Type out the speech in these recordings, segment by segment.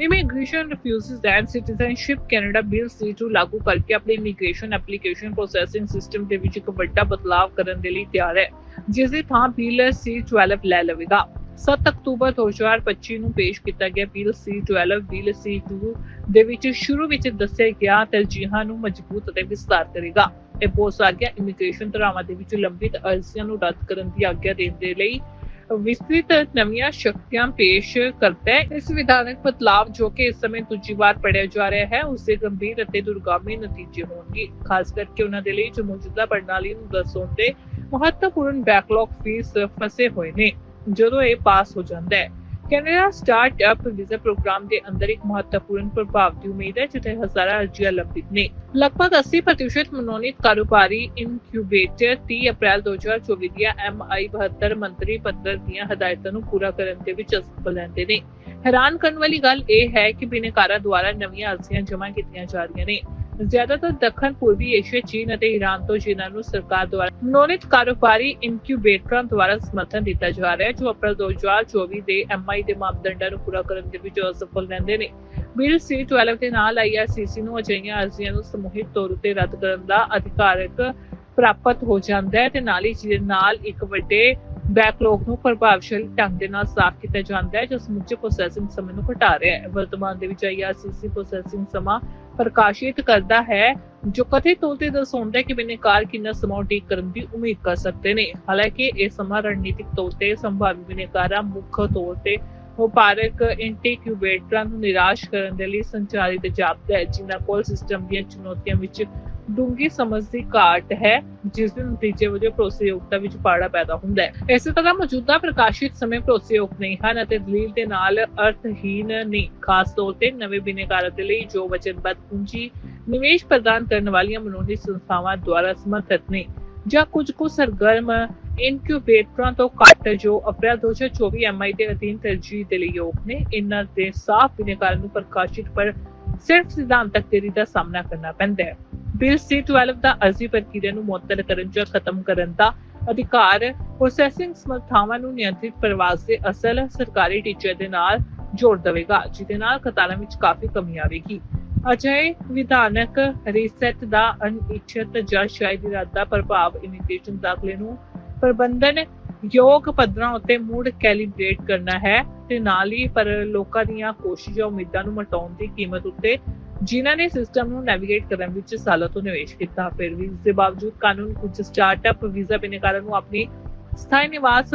Immigration refugees and citizenship Canada bill C2 ਲਾਗੂ ਕਰਕੇ ਆਪਣੇ ਇਮੀਗ੍ਰੇਸ਼ਨ ਐਪਲੀਕੇਸ਼ਨ ਪ੍ਰੋਸੈਸਿੰਗ ਸਿਸਟਮ ਦੇ ਵਿੱਚ ਇੱਕ ਵੱਡਾ ਬਦਲਾਅ ਕਰਨ ਦੇ ਲਈ ਤਿਆਰ ਹੈ ਜਿਸ ਦੀ ਥਾਂ ਬਿੱਲ C12 ਲੈ ਲਵੇਗਾ। 7 ਅਕਤੂਬਰ 2025 ਨੂੰ ਪੇਸ਼ ਕੀਤਾ ਗਿਆ ਬਿੱਲ C12 ਬਿੱਲ C2 ਦੇ ਵਿੱਚ ਸ਼ੁਰੂ ਵਿੱਚ ਦੱਸੇ ਗਿਆ ਤਰਜੀਹਾਂ ਨੂੰ ਮਜ਼ਬੂਤ ਅਤੇ ਵਿਸਤਾਰ ਕਰੇਗਾ। ਇਹ ਬਹੁਤ ਸਾਰੀਆਂ ਇਮੀਗ੍ਰੇਸ਼ਨ ਧਾਰਾਵਾਂ ਦੇ ਵਿੱਚ ਲੰਬਿਤ ਅਰਜ਼ੀਆਂ ਨੂੰ ਰੱਦ ਕਰਨ ਦੀ ਆਗਿਆ ਦੇਣ ਦੇ ਲਈ ਵਿਸਤ੍ਰਿਤ ਨਵੀਆਂ ਸ਼ਕਤੀਆਂ ਪੇਸ਼ ਕਰਦਾ ਹੈ। ਇਸ ਵਿਧਾਨਕ ਬਦਲਾਵ ਜੋ ਕਿ ਇਸ ਸਮੇਂ ਦੂਜੀ ਵਾਰ ਪੜਿਆ ਜਾ ਰਿਹਾ ਹੈ, ਉਸ ਗੰਭੀਰ ਅਤੇ ਦੁਰਗਾਮੀ ਨਤੀਜੇ ਹੋਣਗੇ। ਖਾਸ ਕਰਕੇ ਉਹਨਾਂ ਦੇ ਲਈ ਜੋ ਮੌਜੂਦਾ ਪ੍ਰਣਾਲੀ ਨੂੰ ਦਰਸਾਉਂਦੇ ਮਹੱਤਵਪੂਰਨ ਬੈਕਲੌਗ ਫੀਸ ਫਸੇ ਹੋਏ ਨੇ, ਜਦੋਂ ਇਹ ਪਾਸ ਹੋ ਜਾਂਦਾ ਹੈ। ਕੈਨੇਡਾ ਸਟਾਰਟਅਪ ਵੀਜ਼ਾ ਪ੍ਰੋਗਰਾਮ ਦੇ ਅੰਦਰ ਇੱਕ ਮਹੱਤਵਪੂਰਨ ਪ੍ਰਭਾਵ ਦੀ ਉਮੀਦ ਹੈ, ਜਿੱਥੇ ਹਜ਼ਾਰਾਂ ਅਰਜ਼ੀਆਂ ਲੰਬਿਤ ਨੇ? ਲਗਭਗ 80% ਮਨੋਨੀਤ ਕਾਰੋਬਾਰੀ ਇਨਕਿਊਬੇਟਰ 30 ਅਪ੍ਰੈਲ 2024 ਦੀਆਂ MI 72 ਮੰਤਰੀ ਪੱਤਰ ਦੀਆਂ ਹਦਾਇਤਾਂ ਨੂੰ ਪੂਰਾ ਕਰਨ ਦੇ ਵਿੱਚ ਅਸਫਲ ਰਹਿੰਦੇ ਨੇ। ਹੈਰਾਨ ਕਰਨ ਵਾਲੀ ਗੱਲ ਇਹ ਹੈ ਕਿ ਬਿਨੇਕਾਰਾਂ ਦੁਆਰਾ ਨਵੀਆਂ ਅਰਜ਼ੀਆਂ ਜਮ੍ਹਾਂ ਕੀਤੀਆਂ ਜਾ ਰਹੀਆਂ ਨੇ। ਜ਼ਿਆਦਾਤਰ ਦੱਖਣ ਪੂਰਬੀ ਏਸ਼ੀਆ, ਚੀਨ ਅਤੇ ਈਰਾਨ ਤੋਂ ਜਿਨ੍ਹਾਂ ਨੂੰ ਸਰਕਾਰ ਦੁਆਰਾ ਮਨੋਨੀਤ ਕਾਰੋਬਾਰੀ ਇਨਕਿਊਬੇਟਰਾਂ ਦੁਆਰਾ ਸਮਰਥਨ ਦਿੱਤਾ ਜਾ ਰਿਹਾ ਹੈ, ਜੋ ਅਪ੍ਰੈਲ 2024 ਦੇ ਐਮਆਈ ਦੇ ਮਾਪਦੰਡਾਂ ਨੂੰ ਪੂਰਾ ਕਰਨ ਦੇ ਵਿੱਚ ਅਸਫਲ ਰਹਿੰਦੇ ਨੇ। ਬਿੱਲ C12 ਦੇ ਨਾਲ ਆਈਆਰਸੀਸੀ ਨੂੰ ਅਜਿਹੀਆਂ ਅਰਜ਼ੀਆਂ ਨੂੰ ਸਮੂਹਿਕ ਤੌਰ ਉਤੇ ਰੱਦ ਕਰਨ ਦਾ ਅਧਿਕਾਰਕ ਪ੍ਰਾਪਤ ਹੋ ਜਾਂਦਾ ਹੈ ਤੇ ਨਾਲ ਹੀ ਜਿਹਦੇ ਨਾਲ ਇੱਕ ਵੱਡੇ ਬੈਕਲੌਗ ਨੂੰ ਪ੍ਰਭਾਵਸ਼ਾਲੀ ਢੰਗ ਦੇ ਨਾਲ ਸਾਫ਼ ਕੀਤਾ ਜਾਂਦਾ ਹੈ, ਜੋ ਸਮੁੱਚੇ ਪ੍ਰੋਸੈਸਿੰਗ ਸਮੇਂ ਨੂੰ ਘਟਾ ਰਿਹਾ ਹੈ। ਵਰਤਮਾਨ ਦੇ ਵਿੱਚ ਆਈਆਰਸੀਸੀ ਪ੍ਰੋਸੈਸਿੰਗ ਸਮਾਂ ਪ੍ਰਕਾਸ਼ਿਤ ਕਰਦਾ ਹੈ, ਜੋ ਕਥਿਤ ਤੌਰ ਤੇ ਦਰਸਾਉਂਦਾ ਹੈ ਕਿ ਬਿਨੇਕਾਰ ਕਿੰਨਾ ਸਮਾਂ ਉਡੀਕ ਕਰਨ ਦੀ ਉਮੀਦ ਕਰ ਸਕਦੇ ਨੇ। ਹਾਲਾਂਕਿ ਇਹ ਸਮਾਂ ਰਣਨੀਤਿਕ ਤੌਰ ਤੇ ਸੰਭਾਵੀ ਬਿਨੇਕਾਰਾਂ ਮੁੱਖ ਤੌਰ ਤੇ ਵਪਾਰਕ ਇੰਟੀਕਿਊਬੇਟਰਾਂ ਨੂੰ ਨਿਰਾਸ਼ ਕਰਨ ਦੇ ਲਈ ਸੰਚਾਲਿਤ ਜਾਪਦਾ ਹੈ, ਜਿਨ੍ਹਾਂ ਕੋਲ ਸਿਸਟਮ ਦੀਆਂ ਚੁਣੌਤੀਆਂ ਵਿੱਚ ਡੂੰਗੀ ਸਮਝ ਦੀ ਘਾਟ ਹੈ, ਜਿਸ ਦੇ ਨਤੀਜੇ ਵਜੋਂ ਭਰੋਸੇਯੋਗਤਾ ਵਿੱਚ ਪਾੜਾ ਪੈਦਾ ਹੁੰਦਾ ਹੈ। ਇਸੇ ਤਰ੍ਹਾਂ ਮੌਜੂਦਾ ਪ੍ਰਕਾਸ਼ਿਤ ਸਮੇਂ ਭਰੋਸੇਯੋਗ ਨਹੀਂ ਹਨ ਅਤੇ ਦਲੀਲ ਦੇ ਨਾਲ ਅਰਥਹੀਨ ਨਹੀਂ। ਖਾਸ ਤੌਰ ਤੇ ਨਵੇਂ ਬਿਨੇਕਾਰਾਂ ਦੇ ਲਈ ਜੋ ਵਚਨਬੱਧ ਪੂੰਜੀ ਨਿਵੇਸ਼ ਪ੍ਰਦਾਨ ਕਰਨ ਵਾਲੀਆਂ ਮਨੋਨੀ ਸੰਸਥਾਵਾਂ ਦੁਆਰਾ ਸਮਰਥਿਤ ਨੇ, ਜਾਂ ਕੁਝ ਕੁ ਸਰਗਰਮ ਇਨਕਿਊਬੇਟਰਾਂ ਤੋਂ ਘੱਟ ਜੋ ਅਪ੍ਰੈਲ 2024 ਐਮਆਈ ਦੇ ਅਧੀਨ ਤਰਜੀਹ ਦੇ ਲਈ ਯੋਗ ਨੇ, ਇਹਨਾਂ ਦੇ ਸਾਫ਼ ਬਿਨੇਕਾਰਾਂ ਨੂੰ ਪ੍ਰਕਾਸ਼ਿਤ ਪਰ ਸਿਰਫ ਸਿਧਾਂਤਕ ਦੇਰੀ ਦਾ ਸਾਹਮਣਾ ਕਰਨਾ ਪੈਂਦਾ ਹੈ। ਬਿੱਲ C12 ਦਾ ਅਰਜ਼ੀ ਪ੍ਰਕਿਰਿਆ ਨੂੰ ਮੁਅੱਤਲ ਕਰਨ ਜਾਂ ਖਤਮ ਕਰਨ ਦਾ ਅਧਿਕਾਰ ਪ੍ਰੋਸੈਸਿੰਗ ਸਮਰੱਥਾਵਾਂ ਨੂੰ ਨਿਯੰਤਰਿਤ ਪ੍ਰਵਾਸ ਦੇ ਅਸਲ ਸਰਕਾਰੀ ਟੀਚੇ ਦੇ ਨਾਲ ਜੋੜ ਦੇਵੇਗਾ, ਜਿਹਦੇ ਨਾਲ ਕਤਾਰਾਂ ਵਿੱਚ ਕਾਫੀ ਕਮੀ ਆਵੇਗੀ। ਅਜਿਹੇ ਵਿਧਾਨਕ ਰੀਸੈਟ ਦਾ ਅਨਿੱਛਤ ਜਾਂ ਸ਼ਾਇਦ ਇਰਾਦਾ ਪ੍ਰਭਾਵ ਇਮੀਗ੍ਰੇਸ਼ਨ ਦਾਖਲੇ ਨੂੰ ਪ੍ਰਬੰਧਨ ਯੋਗ ਪੱਧਰਾਂ ਉੱਤੇ ਮੂਡ ਕੈਲੀਬ੍ਰੇਟ ਕਰਨਾ ਹੈ, ਤੇ ਨਾਲ ਹੀ ਪਰ ਲੋਕਾਂ ਦੀਆਂ ਕੋਸ਼ਿਸ਼ਾਂ ਉਮੀਦਾਂ ਨੂੰ ਮਟਾਉਣ ਦੀ ਕੀਮਤ ਉੱਤੇ ਜਿਨ੍ਹਾਂ ਨੇ ਸਿਸਟਮ ਨੂੰ ਨੈਵੀਗੇਟ ਕਰਨ ਵਿੱਚ ਸਾਲਾਂ ਤੋਂ ਨਿਵੇਸ਼ ਕੀਤਾ, ਫਿਰ ਵੀ ਇਸ ਦੇ ਬਾਵਜੂਦ ਕਾਨੂੰਨ ਕੁਝ ਸਟਾਰਟਅਪ ਵੀਜ਼ਾ ਬਿਨੇਕਾਰਾਂ ਨੂੰ ਆਪਣੀ ਸਥਾਈ ਨਿਵਾਸ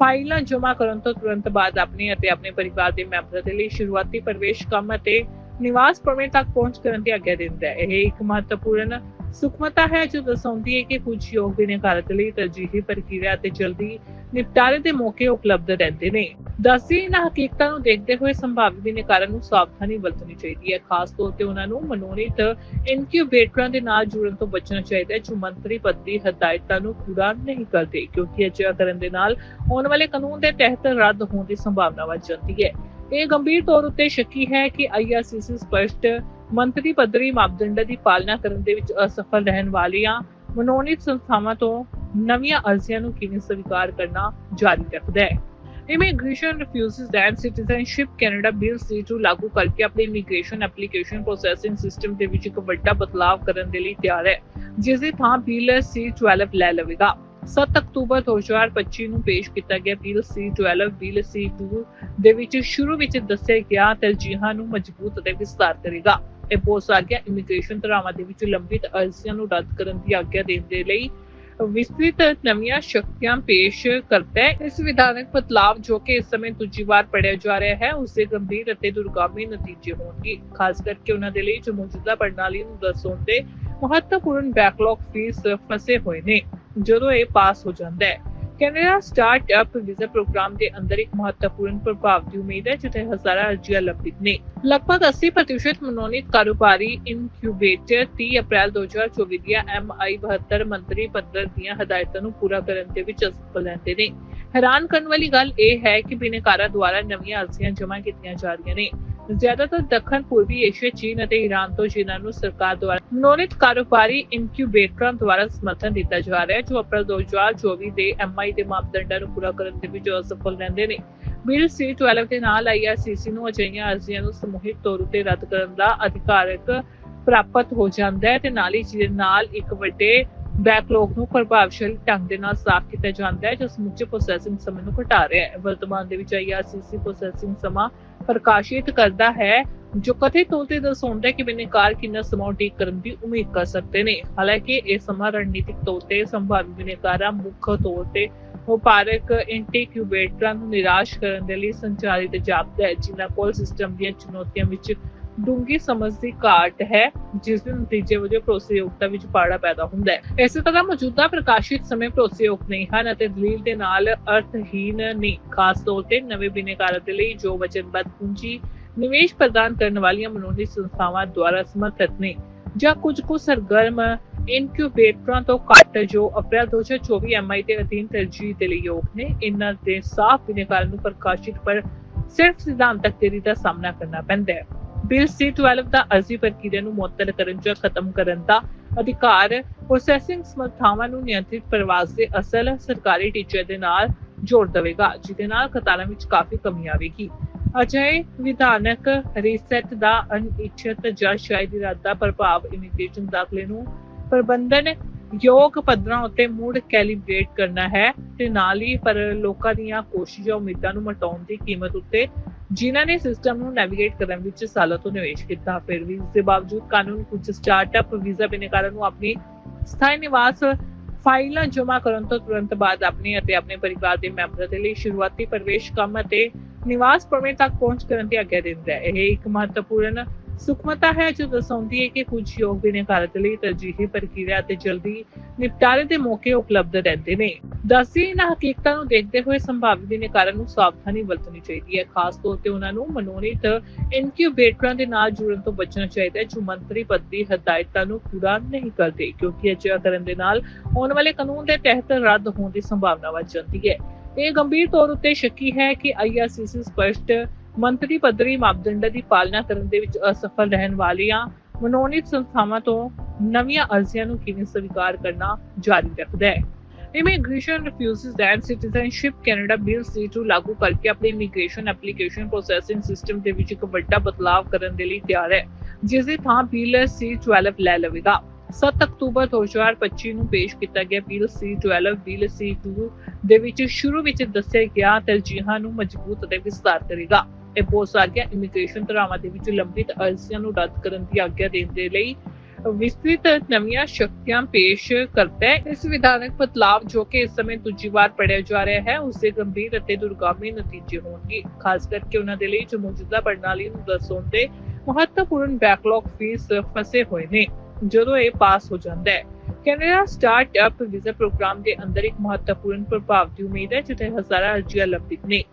ਫਾਈਲਾਂ ਜਮ੍ਹਾਂ ਕਰਨ ਤੋਂ ਤੁਰੰਤ ਬਾਅਦ ਆਪਣੇ ਅਤੇ ਆਪਣੇ ਪਰਿਵਾਰ ਦੇ ਮੈਂਬਰਾਂ ਦੇ ਲਈ ਸ਼ੁਰੂਆਤੀ ਪ੍ਰਵੇਸ਼ ਕੰਮ ਅਤੇ ਨਿਵਾਸ ਪਰਮਿਟ ਤੱਕ ਪਹੁੰਚ ਕਰਨ ਦੀ ਆਗਿਆ ਦਿੰਦਾ ਹੈ। ਇਹ ਇੱਕ ਮਹੱਤਵਪੂਰਨ ਸੁਖਮਤਾ ਹੈ, ਜੋ ਦਰਸਾਉਂਦੀ ਹੈ ਕਿ ਕੁਝ ਯੋਗ ਬਿਨੇਕਾਰਾਂ ਲਈ ਤਰਜੀਹੀ ਪ੍ਰਕਿਰਿਆ ਅਤੇ ਜਲਦੀ ਨਿਪਟਾਰੇ ਦੇ ਮੌਕੇ ਉਪਲਬਧ ਰਹਿੰਦੇ ਨੇ। ਦੱਸੀ ਇਹਨਾਂ ਹਕੀਕਤਾਂ ਨੂੰ ਦੇਖਦੇ ਹੋਏ ਸੰਭਾਵੀ ਬਿਨੇਕਾਰਾਂ ਨੂੰ ਸਾਵਧਾਨੀ ਵਰਤਣੀ ਚਾਹੀਦੀ ਹੈ। ਖਾਸ ਤੌਰ ਤੇ ਉਹਨਾਂ ਨੂੰ ਮਨੋਨੀਤ ਇਨਕਿਊਬੇਟਰਾਂ ਦੇ ਨਾਲ ਜੁੜਨ ਤੋਂ ਬਚਣਾ ਚਾਹੀਦਾ ਹੈ, ਜੋ ਮੰਤਰੀ ਪਦ ਦੀ ਹਦਾਇਤਾਂ ਨੂੰ ਪੂਰਾ ਨਹੀਂ ਕਰਦੇ, ਕਿਉਂਕਿ ਅਜਿਹਾ ਕਰਨ ਦੇ ਨਾਲ ਆਉਣ ਵਾਲੇ ਕਾਨੂੰਨ ਦੇ ਤਹਿਤ ਰੱਦ ਹੋਣ ਦੀ ਸੰਭਾਵਨਾ ਵੱਧ ਜਾਂਦੀ ਹੈ। ਇਹ ਗੰਭੀਰ ਤੌਰ ਉੱਤੇ ਸ਼ੱਕੀ ਹੈ ਕਿ ਆਈਆਰਸੀਸੀ ਸਪਸ਼ਟ ਮੰਤਰੀ ਪੱਧਰੀ ਮਾਪਦੰਡਾਂ ਦੀ ਪਾਲਣਾ ਕਰਨ ਦੇ ਵਿੱਚ ਅਸਫਲ ਰਹਿਣ ਵਾਲੀਆਂ ਮਨੋਨੀਤ ਸੰਸਥਾਵਾਂ ਤੋਂ ਨਵੀਆਂ ਅਰਜ਼ੀਆਂ ਨੂੰ ਕਿਵੇਂ ਸਵੀਕਾਰ ਕਰਨਾ ਜਾਰੀ ਰੱਖਦਾ ਹੈ। Immigration refugees and citizenship Canada bill C2 ਲਾਗੂ ਕਰਕੇ ਆਪਣੇ ਇਮੀਗ੍ਰੇਸ਼ਨ ਐਪਲੀਕੇਸ਼ਨ ਪ੍ਰੋਸੈਸਿੰਗ ਸਿਸਟਮ ਦੇ ਵਿੱਚ ਇੱਕ ਵੱਡਾ ਬਦਲਾਅ ਕਰਨ ਦੇ ਲਈ ਤਿਆਰ ਹੈ, ਜਿਸ ਦੀ ਥਾਂ ਬਿੱਲ C12 ਲੈ ਲਵੇਗਾ। 7 ਅਕਤੂਬਰ 2025 ਨੂੰ ਪੇਸ਼ ਕੀਤਾ ਗਿਆ ਬਿੱਲ C12 ਬਿੱਲ C2 ਦੇ ਵਿੱਚ ਸ਼ੁਰੂ ਵਿੱਚ ਦੱਸੇ ਗਿਆ ਤਰਜੀਹਾਂ ਨੂੰ ਮਜ਼ਬੂਤ ਅਤੇ ਵਿਸਤਾਰ ਕਰੇਗਾ। ਇਹ ਬਹੁਤ ਸਾਰੀਆਂ ਇਮੀਗ੍ਰੇਸ਼ਨ ਧਾਰਾਵਾਂ ਦੇ ਵਿੱਚ ਲੰਬਿਤ ਅਰਜ਼ੀਆਂ ਨੂੰ ਰੱਦ ਕਰਨ ਦੀ ਆਗਿਆ ਦੇਣ ਦੇ ਲਈ ਵਿਸਤ੍ਰਿਤ ਨਵੀਆਂ ਸ਼ਕਤੀਆਂ ਪੇਸ਼ ਕਰਦਾ ਹੈ। ਇਸ ਵਿਧਾਨਕ ਬਦਲਾਵ ਜੋ ਕਿ ਇਸ ਸਮੇਂ ਦੂਜੀ ਵਾਰ ਪੜਿਆ ਜਾ ਰਿਹਾ ਹੈ, ਉਸ ਦੇ ਗੰਭੀਰ ਅਤੇ ਦੁਰਗਾਮੀ ਨਤੀਜੇ ਹੋਣਗੇ। ਖਾਸ ਕਰਕੇ ਉਹਨਾਂ ਦੇ ਲਈ ਜੋ ਮੌਜੂਦਾ ਪ੍ਰਣਾਲੀ ਨੂੰ ਦਰਸਾਉਂਦੇ ਮਹੱਤਵਪੂਰਨ ਬੈਕਲੌਗ ਫੀਸ ਫਸੇ ਹੋਏ ਨੇ। ਜਦੋਂ ਇਹ ਪਾਸ ਹੋ ਜਾਂਦਾ ਹੈ। ਕੈਨੇਡਾ ਸਟਾਰਟਅਪ ਵੀਜ਼ਾ ਪ੍ਰੋਗਰਾਮ ਦੇ ਅੰਦਰ ਇੱਕ ਮਹੱਤਵਪੂਰਨ ਪ੍ਰਭਾਵ ਦੀ ਉਮੀਦ ਹੈ, ਜਿੱਥੇ ਹਜ਼ਾਰਾਂ ਅਰਜ਼ੀਆਂ ਲੰਬਿਤ ਨੇ। ਲਗਭਗ 80% ਮਨੋਨੀਤ ਕਾਰੋਬਾਰੀ ਇਨਕਿਊਬੇਟਰ 30 ਅਪ੍ਰੈਲ 2024 ਦੀਆਂ MI 72 ਮੰਤਰੀ ਪੱਧਰ ਦੀਆਂ ਹਦਾਇਤਾਂ ਨੂੰ ਪੂਰਾ ਕਰਨ ਦੇ ਵਿੱਚ ਅਸਫਲ ਰਹਿੰਦੇ ਨੇ। ਹੈਰਾਨ ਕਰਨ ਵਾਲੀ ਗੱਲ ਇਹ ਹੈ ਕਿ ਬਿਨੇਕਾਰਾਂ ਦੁਆਰਾ ਨਵੀਆਂ ਅਰਜ਼ੀਆਂ ਜਮ੍ਹਾਂ ਕੀਤੀਆਂ ਜਾ ਰਹੀਆਂ ਨੇ। ਜ਼ਿਆਦਾਤਰ ਦੱਖਣ ਪੂਰਬੀ ਏਸ਼ੀਆ, ਚੀਨ ਅਤੇ ਈਰਾਨ ਤੋਂ ਜਿਨ੍ਹਾਂ ਨੂੰ ਸਰਕਾਰ ਦੁਆਰਾ ਮਨੋਨੀਤ ਕਾਰੋਬਾਰੀ ਇਨਕਿਊਬੇਟਰਾਂ ਦੁਆਰਾ ਸਮਰਥਨ ਦਿੱਤਾ ਜਾ ਰਿਹਾ ਹੈ, ਜੋ ਅਪ੍ਰੈਲ 2024 ਦੇ ਐਮਆਈ ਦੇ ਮਾਪਦੰਡਾਂ ਨੂੰ ਪੂਰਾ ਕਰਨ ਦੇ ਵਿੱਚ ਅਸਫਲ ਰਹਿੰਦੇ ਨੇ। ਬਿੱਲ C12 ਦੇ ਨਾਲ IRCC ਨੂੰ ਅਜਿਹੀਆਂ ਅਰਜ਼ੀਆਂ ਨੂੰ ਸਮੂਹਿਕ ਤੌਰ ਉਤੇ ਰੱਦ ਕਰਨ ਦਾ ਅਧਿਕਾਰਕ ਪ੍ਰਾਪਤ ਹੋ ਜਾਂਦਾ ਹੈ ਤੇ ਨਾਲ ਹੀ ਜਿਹਦੇ ਨਾਲ ਇੱਕ ਵੱਡੇ ਬੈਕਲੌਗ ਨੂੰ ਪ੍ਰਭਾਵਸ਼ਾਲੀ ਢੰਗ ਦੇ ਨਾਲ ਸਾਫ਼ ਕੀਤਾ ਜਾਂਦਾ ਹੈ, ਜੋ ਸਮੁੱਚੇ ਪ੍ਰੋਸੈਸਿੰਗ ਸਮੇਂ ਨੂੰ ਘਟਾ ਰਿਹਾ ਹੈ। ਵਰਤਮਾਨ ਦੇ ਵਿੱਚ IRCC ਪ੍ਰੋਸੈਸਿੰਗ ਸਮਾਂ ਪ੍ਰਕਾਸ਼ਿਤ ਕਰਦਾ ਹੈ, ਜੋ ਕਥਿਤ ਤੌਰ ਤੇ ਦਰਸਾਉਂਦਾ ਹੈ ਕਿ ਬਿਨੇਕਾਰ ਕਿੰਨਾ ਸਮਾਂ ਉਡੀਕ ਕਰਨ ਦੀ ਉਮੀਦ ਕਰ ਸਕਦੇ ਨੇ। ਹਾਲਾਂਕਿ ਇਹ ਸਮਾਂ ਰਣਨੀਤਿਕ ਤੌਰ ਤੇ ਸੰਭਾਵੀ ਬਿਨੇਕਾਰਾਂ ਮੁੱਖ ਤੌਰ ਤੇ ਵਪਾਰਕ ਇੰਟੀਕਿਊਬੇਟਰਾਂ ਨੂੰ ਨਿਰਾਸ਼ ਕਰਨ ਦੇ ਲਈ ਸੰਚਾਲਿਤ ਜਾਪਦਾ ਹੈ, ਜਿਨ੍ਹਾਂ ਕੋਲ ਸਿਸਟਮ ਦੀਆਂ ਚੁਣੌਤੀਆਂ ਵਿੱਚ ਡੂੰਗੀ ਸਮਝ ਦੀ ਘਾਟ ਹੈ, ਜਿਸ ਦੇ ਨਤੀਜੇ ਵਜੋਂ ਭਰੋਸੇਯੋਗਤਾ ਵਿੱਚ ਪਾੜਾ ਪੈਦਾ ਹੁੰਦਾ ਹੈ। ਇਸੇ ਤਰ੍ਹਾਂ ਮੌਜੂਦਾ ਪ੍ਰਕਾਸ਼ਿਤ ਸਮੇਂ ਭਰੋਸੇਯੋਗ ਨਹੀਂ ਹਨ ਅਤੇ ਦਲੀਲ ਦੇ ਨਾਲ ਅਰਥਹੀਨ ਨਹੀਂ। ਖਾਸ ਤੌਰ ਤੇ ਨਵੇਂ ਬਿਨੇਕਾਰਾਂ ਦੇ ਲਈ ਜੋ ਵਚਨਬੱਧ ਪੂੰਜੀ ਨਿਵੇਸ਼ ਪ੍ਰਦਾਨ ਕਰਨ ਵਾਲੀਆਂ ਮਨੋਨੀ ਸੰਸਥਾਵਾਂ ਦੁਆਰਾ ਸਮਰਥਿਤ ਨੇ ਜਾਂ ਕੁਝ ਕੁ ਸਰਗਰਮ ਇਨਕਿਊਬੇਟਰਾਂ ਤੋਂ ਘੱਟ ਜੋ ਅਪ੍ਰੈਲ 2024 ਐਮਆਈ ਦੇ ਅਧੀਨ ਤਰਜੀਹ ਦੇ ਲਈ ਯੋਗ ਨੇ, ਇਹਨਾਂ ਦੇ ਸਾਫ਼ ਬਿਨੇਕਾਰਾਂ ਨੂੰ ਪ੍ਰਕਾਸ਼ਿਤ ਪਰ ਸਿਰਫ ਸਿਧਾਂਤਕ ਦੇਰੀ ਦਾ ਸਾਹਮਣਾ ਕਰਨਾ ਪੈਂਦਾ ਹੈ। ਬਿੱਲ C12 ਦਾ ਅਰਜ਼ੀ ਪ੍ਰਕਿਰਿਆ ਨੂੰ ਮੁਅੱਤਲ ਕਰਨ ਜਾਂ ਖਤਮ ਕਰਨ ਦਾ ਅਧਿਕਾਰ ਪ੍ਰੋਸੈਸਿੰਗ ਸਮਰੱਥਾਵਾਂ ਨੂੰ ਨਿਯੰਤਰਿਤ ਪ੍ਰਵਾਸ ਦੇ ਅਸਲ ਸਰਕਾਰੀ ਟੀਚੇ ਦੇ ਨਾਲ ਜੋੜ ਦੇਵੇਗਾ, ਜਿਹਦੇ ਨਾਲ ਕਤਾਰਾਂ ਵਿੱਚ ਕਾਫੀ ਕਮੀ ਆਵੇਗੀ। ਅਜਿਹੇ ਵਿਧਾਨਕ ਰੀਸੈਟ ਦਾ ਅਨਿੱਛਤ ਜਾਂ ਸ਼ਾਇਦ ਇਰਾਦਾ ਪ੍ਰਭਾਵ ਇਮੀਗ੍ਰੇਸ਼ਨ ਦਾਖਲੇ ਨੂੰ ਪ੍ਰਬੰਧਨ ਯੋਗ ਪੱਧਰਾਂ ਉੱਤੇ ਮੁੜ ਕੈਲੀਬ੍ਰੇਟ ਕਰਨਾ ਹੈ, ਤੇ ਨਾਲ ਹੀ ਪਰ ਲੋਕਾਂ ਦੀਆਂ ਕੋਸ਼ਿਸ਼ਾਂ ਉਮੀਦਾਂ ਨੂੰ ਮਟਾਉਣ ਦੀ ਕੀਮਤ ਉੱਤੇ ਜਿਨ੍ਹਾਂ ਨੇ ਸਿਸਟਮ ਨੂੰ ਨੈਵੀਗੇਟ ਕਰਨ ਵਿੱਚ ਸਾਲਾਂ ਤੋਂ ਨਿਵੇਸ਼ ਕੀਤਾ, ਫਿਰ ਵੀ ਇਸ ਦੇ ਬਾਵਜੂਦ ਕਾਨੂੰਨ ਕੁਝ ਸਟਾਰਟਅਪ ਵੀਜ਼ਾ ਬਿਨੇਕਾਰਾਂ ਨੂੰ ਆਪਣੀ ਸਥਾਈ ਨਿਵਾਸ ਫਾਈਲਾਂ ਜਮ੍ਹਾਂ ਕਰਨ ਤੋਂ ਤੁਰੰਤ ਬਾਅਦ ਆਪਣੇ ਅਤੇ ਆਪਣੇ ਪਰਿਵਾਰ ਦੇ ਮੈਂਬਰਾਂ ਦੇ ਲਈ ਸ਼ੁਰੂਆਤੀ ਪ੍ਰਵੇਸ਼ ਕੰਮ ਅਤੇ ਨਿਵਾਸ ਪਰਮਿਟ ਤੱਕ ਪਹੁੰਚ ਕਰਨ ਦੀ ਆਗਿਆ ਦਿੰਦਾ ਹੈ। ਇਹ ਇੱਕ ਮਹੱਤਵਪੂਰਨ ਸੁਖਮਤਾ ਹੈ ਜੋ ਦਰਸਾਉਂਦੀ ਹੈ ਕਿ ਕੁਝ ਯੋਗ ਬਿਨੇਕਾਰ ਲਈ ਤਰਜੀਹੀ ਪ੍ਰਕਿਰਿਆ ਤੇ ਜਲਦੀ ਨਿਪਟਾਰੇ ਦੇ ਮੌਕੇ ਉਪਲਬਧ ਰਹਿੰਦੇ ਨੇ। ਦਸੀ ਇਹਨਾਂ ਹਕੀਕਤਾਂ ਨੂੰ ਦੇਖਦੇ ਹੋਏ ਸੰਭਾਵੀ ਬਿਨੇਕਾਰਾਂ ਨੂੰ ਸਾਵਧਾਨੀ ਵਰਤਣੀ ਚਾਹੀਦੀ ਹੈ। ਖਾਸ ਤੌਰ ਤੇ ਉਹਨਾਂ ਨੂੰ ਮਨੋਨੀਤ ਇਨਕਿਊਬੇਟਰਾਂ ਦੇ ਨਾਲ ਜੁੜਨ ਤੋਂ ਬਚਣਾ ਚਾਹੀਦਾ ਹੈ, ਜੋ ਮੰਤਰੀ ਪੱਦੀ ਹਦਾਇਤਾਂ ਨੂੰ ਪੂਰਾ ਨਹੀਂ ਕਰਦੇ, ਕਿਉਂਕਿ ਅਜਿਹਾ ਕਰਨ ਦੇ ਨਾਲ ਆਉਣ ਵਾਲੇ ਕਾਨੂੰਨ ਦੇ ਤਹਿਤ ਰੱਦ ਹੋਣ ਦੀ ਸੰਭਾਵਨਾ ਵੱਧ ਜਾਂਦੀ ਹੈ। ਇਹ ਗੰਭੀਰ ਤੌਰ ਉੱਤੇ ਸ਼ੱਕੀ ਹੈ ਕਿ ਆਈਆਰਸੀਸੀ ਸਪਸ਼ਟ ਮੰਤਰੀ ਪੱਧਰੀ ਮਾਪਦੰਡਾਂ ਦੀ ਪਾਲਣਾ ਕਰਨ ਦੇ ਵਿੱਚ ਅਸਫਲ ਰਹਿਣ ਵਾਲੀਆਂ ਮਨੋਨੀਤ ਸੰਸਥਾਵਾਂ ਤੋਂ ਨਵੀਆਂ ਅਰਜ਼ੀਆਂ ਨੂੰ ਕਿਵੇਂ ਸਵੀਕਾਰ ਕਰਨਾ ਜਾਰੀ ਰੱਖਦਾ ਹੈ? Immigration refugees and citizenship Canada bill C2 ਲਾਗੂ ਕਰਕੇ ਆਪਣੀ ਇਮੀਗ੍ਰੇਸ਼ਨ ਐਪਲੀਕੇਸ਼ਨ ਪ੍ਰੋਸੈਸਿੰਗ ਸਿਸਟਮ ਦੇ ਵਿੱਚ ਇੱਕ ਵੱਡਾ ਬਦਲਾਅ ਕਰਨ ਦੇ ਲਈ ਤਿਆਰ ਹੈ ਜਿਸ ਦੀ ਥਾਂ ਬਿੱਲ C12 ਲੈ ਲਵੇਗਾ। 7 ਅਕਤੂਬਰ 2025 ਨੂੰ ਪੇਸ਼ ਕੀਤਾ ਗਿਆ ਬਿੱਲ C12 ਬਿੱਲ C2 ਦੇ ਵਿੱਚ ਸ਼ੁਰੂ ਵਿੱਚ ਦੱਸੇ ਗਿਆ ਤਰਜੀਹਾਂ ਨੂੰ ਮਜ਼ਬੂਤ ਅਤੇ ਵਿਸਤਾਰ ਕਰੇਗਾ। ਇਹ ਬਹੁਤ ਸਾਰੀਆਂ ਇਮੀਗ੍ਰੇਸ਼ਨ ਧਾਰਾਵਾਂ ਦੇ ਵਿੱਚ ਲੰਬਿਤ ਅਰਜ਼ੀਆਂ ਨੂੰ ਰੱਦ ਕਰਨ ਦੀ ਆਗਿਆ ਦੇਣ ਦੇ ਲਈ ਵਿਸਤ੍ਰਿਤ ਨਵੀਆਂ ਸ਼ਕਤੀਆਂ ਪੇਸ਼ ਕਰਦਾ ਹੈ। ਇਸ ਵਿਧਾਨਕ ਬਦਲਾਵ ਜੋ ਕਿ ਇਸ ਸਮੇਂ ਦੂਜੀ ਵਾਰ ਪੜਿਆ ਜਾ ਰਿਹਾ ਹੈ, ਉਸ ਦੇ ਗੰਭੀਰ ਅਤੇ ਦੁਰਗਾਮੀ ਨਤੀਜੇ ਹੋਣਗੇ। ਖਾਸ ਕਰਕੇ ਉਹਨਾਂ ਦੇ ਲਈ ਜੋ ਮੌਜੂਦਾ ਪ੍ਰਣਾਲੀ ਨੂੰ ਦਰਸਾਉਂਦੇ ਮਹੱਤਵਪੂਰਨ ਬੈਕਲੌਗ ਫੀਸ ਫਸੇ ਹੋਏ ਨੇ, ਜਦੋਂ ਇਹ ਪਾਸ ਹੋ ਜਾਂਦਾ ਹੈ। ਕੈਨੇਡਾ ਸਟਾਰਟਅਪ ਵੀਜ਼ਾ ਪ੍ਰੋਗਰਾਮ ਦੇ ਅੰਦਰ ਇੱਕ ਮਹੱਤਵਪੂਰਨ ਪ੍ਰਭਾਵ ਦੀ ਉਮੀਦ ਹੈ, ਜਿੱਥੇ ਹਜ਼ਾਰਾਂ ਅਰਜ਼ੀਆਂ ਲੰਬਿਤ ਨੇ।